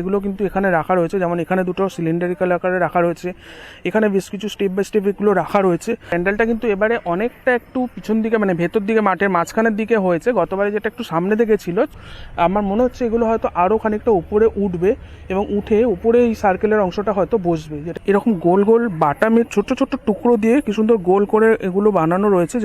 এগুলো কিন্তু এখানে রাখা রয়েছে। যেমন এখানে দুটো সিলিন্ডারিক্যাল আকারে রাখা রয়েছে। এখানে বেশ কিছু স্টেপ বাই স্টেপ এগুলো রাখা রয়েছে। প্যান্ডেলটা কিন্তু এবারে অনেকটা একটু পিছন দিকে মানে ভেতর দিকে, মাঠের মাঝখানের দিকে হয়েছে। গতবারে যেটা একটু সামনে দিকে ছিল, আমার মনে হচ্ছে এগুলো হয়তো আরও খানিকটা উপরে উঠবে এবং উঠে উপরে এই সার্কেলের অংশটা হয়তো বসবে। যেটা এরকম গোল গোল বাটামের ছোট ছোট টুকরো দিয়ে কি সুন্দর গোল করে এগুলো বানানো রয়েছে।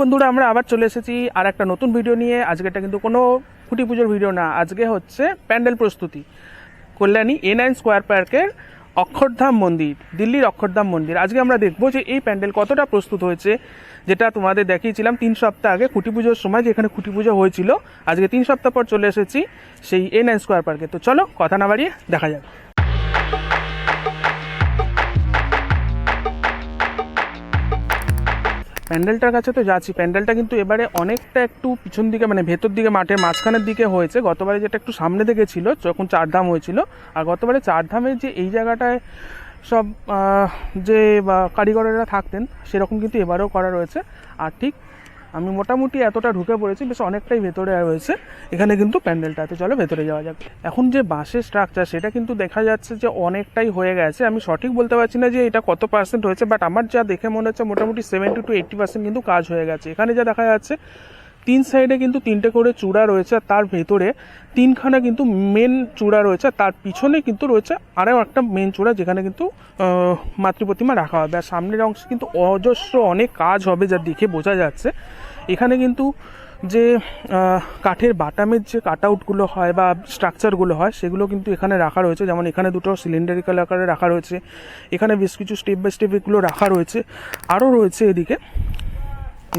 বন্ধুরা, আমরা আবার চলে এসেছি আর একটা নতুন ভিডিও নিয়ে। আজকে এটা কিন্তু কোনো খুঁটি পুজোর ভিডিও না, আজকে হচ্ছে প্যান্ডেল প্রস্তুতি। কল্যাণী এ নাইন স্কোয়ার পার্কের অক্ষরধাম মন্দির, দিল্লির অক্ষরধাম মন্দির। আজকে আমরা দেখব যে এই প্যান্ডেল কতটা প্রস্তুত হয়েছে, যেটা তোমাদের দেখিয়েছিলাম তিন সপ্তাহ আগে খুঁটি পুজোর সময় যেখানে খুঁটি পুজো হয়েছিল। আজকে তিন সপ্তাহ পর চলে এসেছি সেই এ নাইন স্কোয়ার পার্কে তো চলো, কথা না বাড়িয়ে দেখা যাক। প্যান্ডেলটার কাছে তো যাচ্ছি। প্যান্ডেলটা কিন্তু এবারে অনেকটা একটু পিছন দিকে মানে ভেতর দিকে মাঠের মাঝখানের দিকে হয়েছে। গতবারে যেটা একটু সামনে দিকে ছিল, যখন চারধাম হয়েছিল। আর গতবারে চারধামের যে এই জায়গাটায় সব যে কারিগরেরা থাকতেন, সেরকম কিন্তু এবারেও করা রয়েছে। আর ঠিক আমি মোটামুটি এতটা ঢুকে পড়েছি, বেশ অনেকটাই ভেতরে রয়েছে। এখানে কিন্তু প্যান্ডেলটা আছে। চলো ভেতরে যাওয়া যাক। এখন যে বাঁশের স্ট্রাকচার সেটা কিন্তু দেখা যাচ্ছে যে অনেকটাই হয়ে গেছে। আমি সঠিক বলতে পারছি না যে এটা কত পার্সেন্ট হয়েছে বাট আমার যা দেখে মনে হচ্ছে মোটামুটি সেভেন্টি টু এইট্টি পার্সেন্ট কিন্তু কাজ হয়ে গেছে। এখানে যা দেখা যাচ্ছে তিন সাইডে কিন্তু তিনটে করে চূড়া রয়েছে আর তার ভেতরে তিনখানা কিন্তু মেন চূড়া রয়েছে তার পিছনে কিন্তু রয়েছে আরও একটা মেন চূড়া যেখানে কিন্তু আহ, মাতৃপ্রতিমা রাখা হবে। আর সামনের অংশে কিন্তু অজস্র অনেক কাজ হবে যা দেখে বোঝা যাচ্ছে। এখানে কিন্তু যে কাঠের বাটামের যে কাট আউটগুলো হয় বা স্ট্রাকচারগুলো হয় সেগুলো কিন্তু এখানে রাখা রয়েছে। যেমন এখানে দুটো সিলিন্ডারিক্যাল আকারে রাখা রয়েছে এখানে বেশ কিছু স্টেপ বাই স্টেপ এগুলো রাখা রয়েছে। আরও রয়েছে এদিকে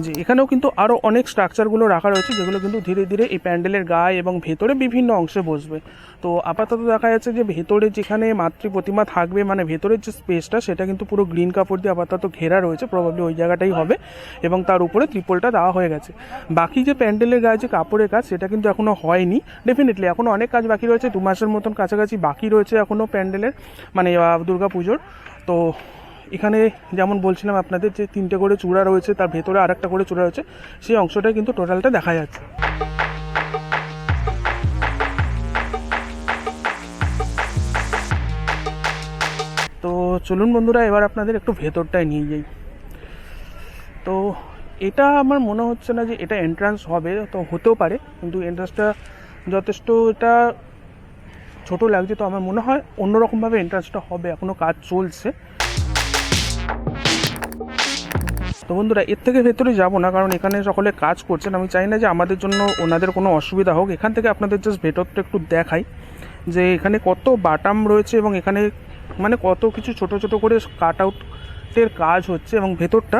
যে এখানেও কিন্তু আরও অনেক স্ট্রাকচারগুলো রাখা রয়েছে, যেগুলো কিন্তু ধীরে ধীরে এই প্যান্ডেলের গায়ে এবং ভেতরে বিভিন্ন অংশে বসবে। তো আপাতত দেখা যাচ্ছে যে ভেতরে যেখানে মাতৃ প্রতিমা থাকবে মানে ভেতরের যে স্পেসটা সেটা কিন্তু পুরো গ্রিন কাপড় দিয়ে আপাতত ঘেরা রয়েছে প্রবাবলি ওই জায়গাটাই হবে এবং তার উপরে ত্রিপলটা দেওয়া হয়ে গেছে। বাকি যে প্যান্ডেলের গায়ে যে কাপড়ের কাজ, সেটা কিন্তু এখনও হয়নি। ডেফিনেটলি এখনও অনেক কাজ বাকি রয়েছে, দু মাসের মতন কাছাকাছি বাকি রয়েছে এখনও প্যান্ডেলের মানে দুর্গা পুজোর তো এখানে যেমন বলছিলাম আপনাদের যে তিনটে করে চূড়া রয়েছে, তার ভেতরে আরেকটা করে চূড়া রয়েছে, সেই অংশটাই কিন্তু টোটালটা দেখা যাচ্ছে। তো চলুন বন্ধুরা, এবার আপনাদের একটু ভেতরটায় নিয়ে যাই। তো এটা আমার মনে হচ্ছে না যে এটা এন্ট্রান্স হবে, তো হতেও পারে, কিন্তু এন্ট্রান্সটা যথেষ্ট এটা ছোট লাগছে, তো আমার মনে হয় অন্যরকমভাবে এন্ট্রান্সটা হবে। এখনও কাজ চলছে। তো বন্ধুরা, এর থেকে ভেতরে যাব না, কারণ এখানে সকলে কাজ করছেন। আমি চাই না যে আমাদের জন্য ওনাদের কোনো অসুবিধা হোক। এখান থেকে আপনাদের জাস্ট ভেতরটা একটু দেখাই যে এখানে কত বাটাম রয়েছে এবং এখানে মানে কত কিছু ছোট ছোট করে কাট আউটের কাজ হচ্ছে এবং ভেতরটা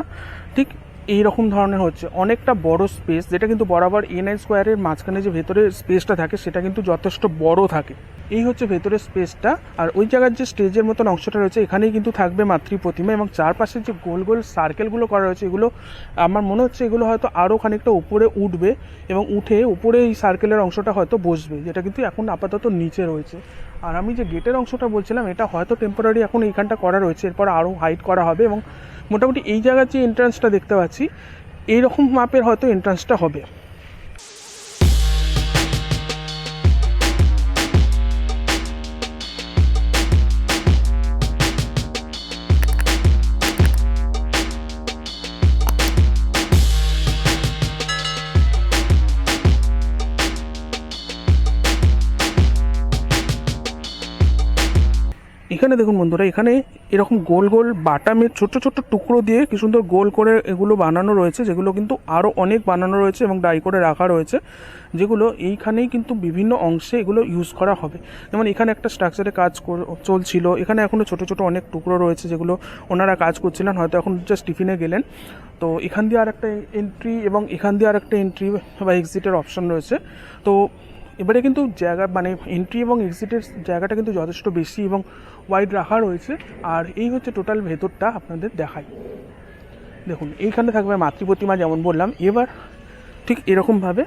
ঠিক এই রকম ধরনের হচ্ছে। অনেকটা বড় স্পেস যেটা কিন্তু বরাবর এনআই স্কোয়ারের মাঝখানে যে ভেতরে স্পেসটা থাকে, সেটা কিন্তু যথেষ্ট বড় থাকে। এই হচ্ছে ভেতরের স্পেসটা। আর ওই জায়গার যে স্টেজের মতন অংশটা রয়েছে, এখানেই কিন্তু থাকবে মাতৃ প্রতিমা এবং চারপাশে যে গোল গোল সার্কেলগুলো করা রয়েছে, এগুলো আমার মনে হচ্ছে এগুলো হয়তো আরও খানিকটা উপরে উঠবে এবং উঠে উপরে এই সার্কেলের অংশটা হয়তো বসবে, যেটা কিন্তু এখন আপাতত নিচে রয়েছে। আর আমি যে গেটের অংশটা বলছিলাম, এটা হয়তো টেম্পোরারি এখন এইখানটা করা রয়েছে, এরপর আরও হাইট করা হবে এবং মোটামুটি এই জায়গার যে এন্ট্রান্সটা দেখতে পাচ্ছি, এইরকম মাপের হয়তো এন্ট্রান্সটা হবে। এখানে দেখুন বন্ধুরা, এখানে এরকম গোল গোল বাটামের ছোট ছোট টুকরো দিয়ে কি সুন্দর গোল করে এগুলো বানানো রয়েছে, যেগুলো কিন্তু আরও অনেক বানানো রয়েছে এবং ডাই করে রাখা রয়েছে, যেগুলো এইখানেই কিন্তু বিভিন্ন অংশে এগুলো ইউজ করা হবে। যেমন এখানে একটা স্ট্রাকচারে কাজ চলছিল, এখানে এখনও ছোট ছোট অনেক টুকরো রয়েছে যেগুলো ওনারা কাজ করছিলেন, হয়তো এখন জাস্ট টিফিনে গেলেন। তো এখান দিয়ে আর একটা এন্ট্রি এবং এখান দিয়ে আর একটা এন্ট্রি বা এক্সিটের অপশন রয়েছে। তো এবারে কিন্তু জায়গা মানে এন্ট্রি এবং এক্সিটের জায়গাটা কিন্তু যথেষ্ট বেশি এবং ওয়াইড রাখা রয়েছে। আর এই হচ্ছে টোটাল ভেতরটা আপনাদের দেখাই। দেখুন, এইখানে থাকবে মাতৃপ্রতিমা যেমন বললাম। এবার ঠিক এরকমভাবে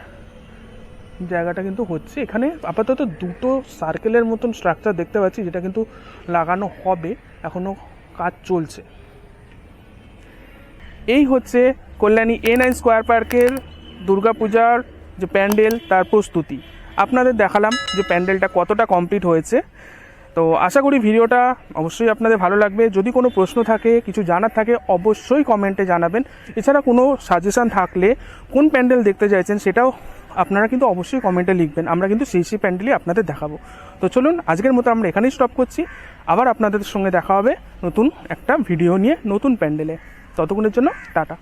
জায়গাটা কিন্তু হচ্ছে। এখানে আপাতত দুটো সার্কেলের মতন স্ট্রাকচার দেখতে পাচ্ছি, যেটা কিন্তু লাগানো হবে। এখনও কাজ চলছে। এই হচ্ছে কল্যাণী এ নাইন স্কোয়ার পার্কের দুর্গাপূজার যে প্যান্ডেল, তার প্রস্তুতি। আপনাদের দেখালাম যে প্যান্ডেলটা কতটা কমপ্লিট হয়েছে। তো আশা করি ভিডিওটা অবশ্যই আপনাদের ভালো লাগবে। যদি কোনো প্রশ্ন থাকে, কিছু জানার থাকে, অবশ্যই কমেন্টে জানাবেন। এছাড়া কোনো সাজেশান থাকলে কোন প্যান্ডেল দেখতে চাইছেন সেটাও আপনারা কিন্তু অবশ্যই কমেন্টে লিখবেন। আমরা কিন্তু সেই সেই প্যান্ডেলই আপনাদের দেখাবো। তো চলুন, আজকের মতো আমরা এখানেই স্টপ করছি। আবার আপনাদের সঙ্গে দেখা হবে নতুন একটা ভিডিও নিয়ে, নতুন প্যান্ডেলে। ততক্ষণের জন্য টাটা।